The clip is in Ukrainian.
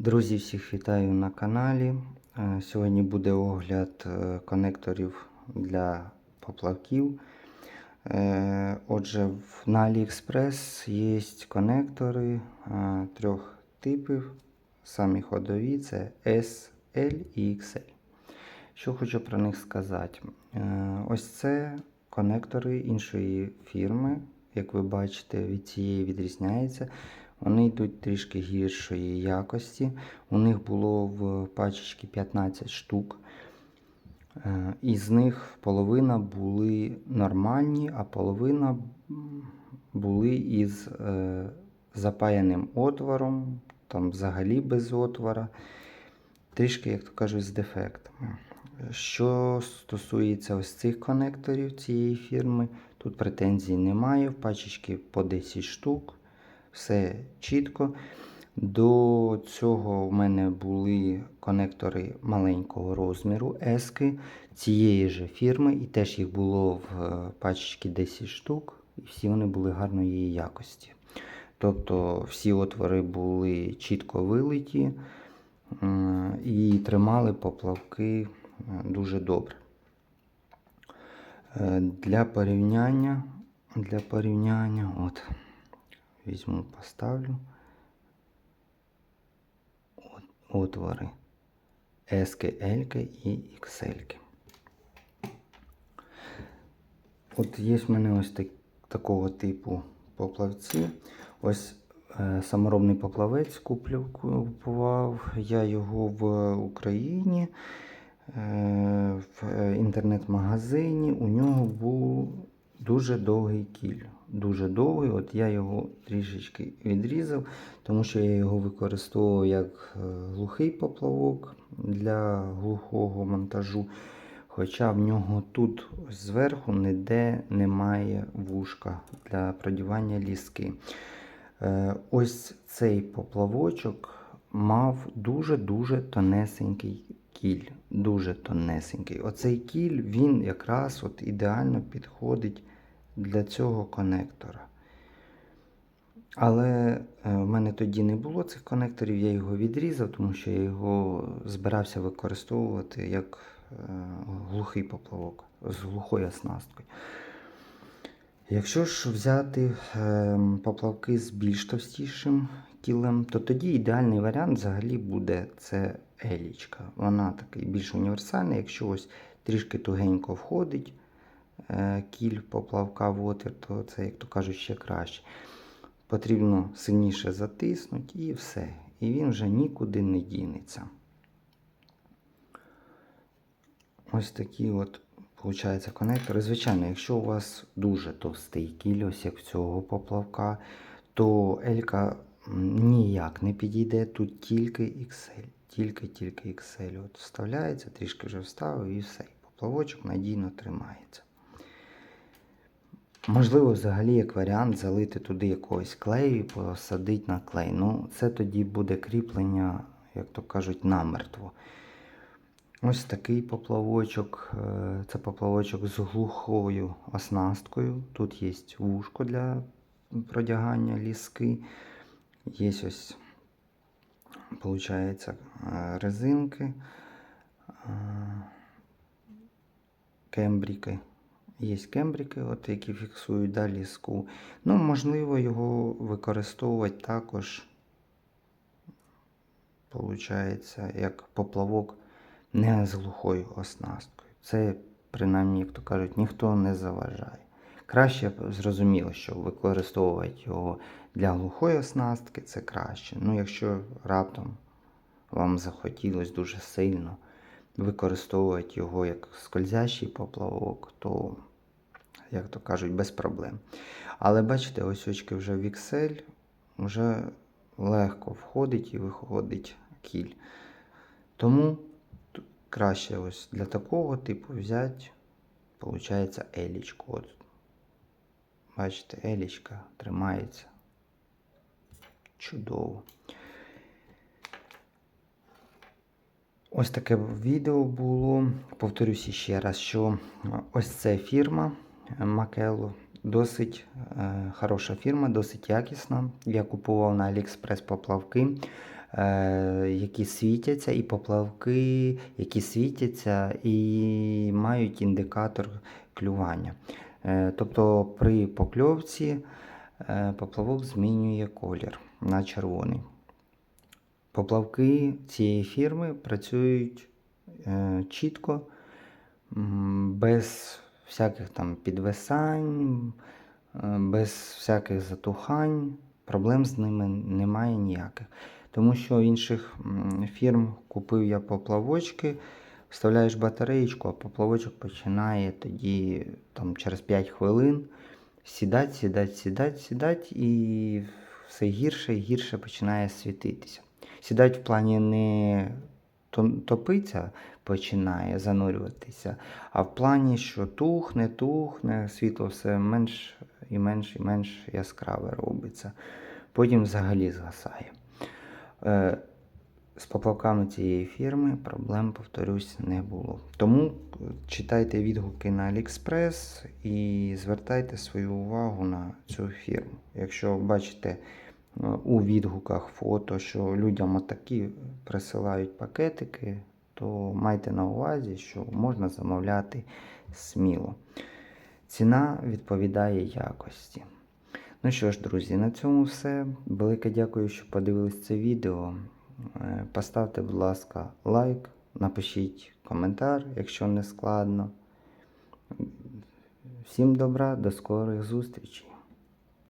Друзі, всіх вітаю на каналі. Е, Сьогодні буде огляд е, конекторів для поплавків. Е, Отже, на AliExpress є конектори трьох типів. Самі ходові це S, L і XL. Що хочу про них сказати. Ось це конектори іншої фірми. Як ви бачите, від цієї відрізняється. Вони йдуть трішки гіршої якості. У них було в пачечці 15 штук. Е, Із них половина були нормальні, а половина були із е, запаяним отвором, там взагалі без отвора. Трішки, як то кажуть, з дефектами. Що стосується ось цих конекторів цієї фірми, тут претензій немає. В пачечці по 10 штук все чітко. До цього в мене були конектори маленького розміру ески цієї ж фірми, і теж їх було в е, пачечці 10 штук, і всі вони були гарної якості. Тобто всі отвори були чітко вилиті і тримали поплавки е, дуже добре. Е, Для порівняння, для порівняння, от, візьму, поставлю. Отвори S, L і XL. От є в мене ось так, такого типу поплавці. Ось е, саморобний поплавець купував я його в Україні. Е, в інтернет-магазині у нього був дуже довгий кіль. Дуже довгий. От я його трішечки відрізав, тому що я його використовував як е, глухий поплавок для глухого монтажу. Хоча в нього тут зверху ніде немає вушка для продівання ліски. Е, Ось цей поплавочок мав дуже-дуже тонесенький кіль. Дуже тонесенький. Оцей кіль він якраз от ідеально підходить для цього конектора. Але е, в мене тоді не було цих конекторів, я його відрізав, тому що я його збирався використовувати як е, глухий поплавок з глухою оснасткою. Якщо ж взяти е, поплавки з більш товстішим кілем, то тоді ідеальний варіант взагалі буде це елічка. Вона такий більш універсальна, якщо ось трішки тугенько входить кіль поплавка в отвір, то це, як то кажуть, ще краще. Потрібно сильніше затиснути і все. І він вже нікуди не дінеться. Ось такі от, виходить, конектори. Звичайно, якщо у вас дуже товстий кіль, ось як цього поплавка, то Елька ніяк не підійде. Тут тільки XL. Тільки-тільки XL. От вставляється, трішки вже вставив і все. Поплавочок надійно тримається. Можливо, взагалі, як варіант, залити туди якогось клею і посадити на клей. Ну, це тоді буде кріплення, як то кажуть, намертво. Ось такий поплавочок. е, Це поплавочок з глухою оснасткою. Тут є вушко для продягання ліски. Є ось, виходить, резинки, е, кембріки. Є кембрики, от, які фіксують да, ліску. Ну, можливо, його використовувати також, виходить, як поплавок не з глухою оснасткою. Це, принаймні, як то кажуть, ніхто не заважає. Краще зрозуміло, що використовувати його для глухої оснастки це краще. Ну, якщо раптом вам захотілося дуже сильно використовувати його як скользящий поплавок, то, як то кажуть, без проблем. Але бачите, ось очки вже в XL вже легко входить і виходить кіль. Тому краще ось для такого типу взяти, виходить, елічку. От. Бачите, елічка тримається. Чудово. Ось таке відео було. Повторюся ще раз, що ось ця фірма Макело досить е, хороша фірма, досить якісна. Я купував на AliExpress поплавки. е, які світяться, і поплавки, які світяться і мають індикатор клювання. Е, Тобто при покльовці е, поплавок змінює колір на червоний. Поплавки цієї фірми працюють е, чітко, без всяких там підвисань, е, без всяких затухань. Проблем з ними немає ніяких. Тому що інших фірм купив я поплавочки, вставляєш батареєчку, а поплавочок починає тоді там, через 5 хвилин сідати, сідати, сідати, сідати, і все гірше і гірше починає світитися. Сідати в плані не топиться, починає занурюватися, а в плані, що тухне, тухне, світло все менш і менш і менш яскраве робиться. Потім взагалі згасає. Е, з поплавками цієї фірми проблем, повторюсь, не було. Тому читайте відгуки на AliExpress і звертайте свою увагу на цю фірму. Якщо бачите у відгуках фото, що людям отакі присилають пакетики, то майте на увазі, що можна замовляти сміло. Ціна відповідає якості. Ну що ж, друзі, на цьому все. Велике дякую, що подивились це відео. Е, Поставте, будь ласка, лайк, напишіть коментар, якщо не складно. Всім добра, до скорих зустрічей!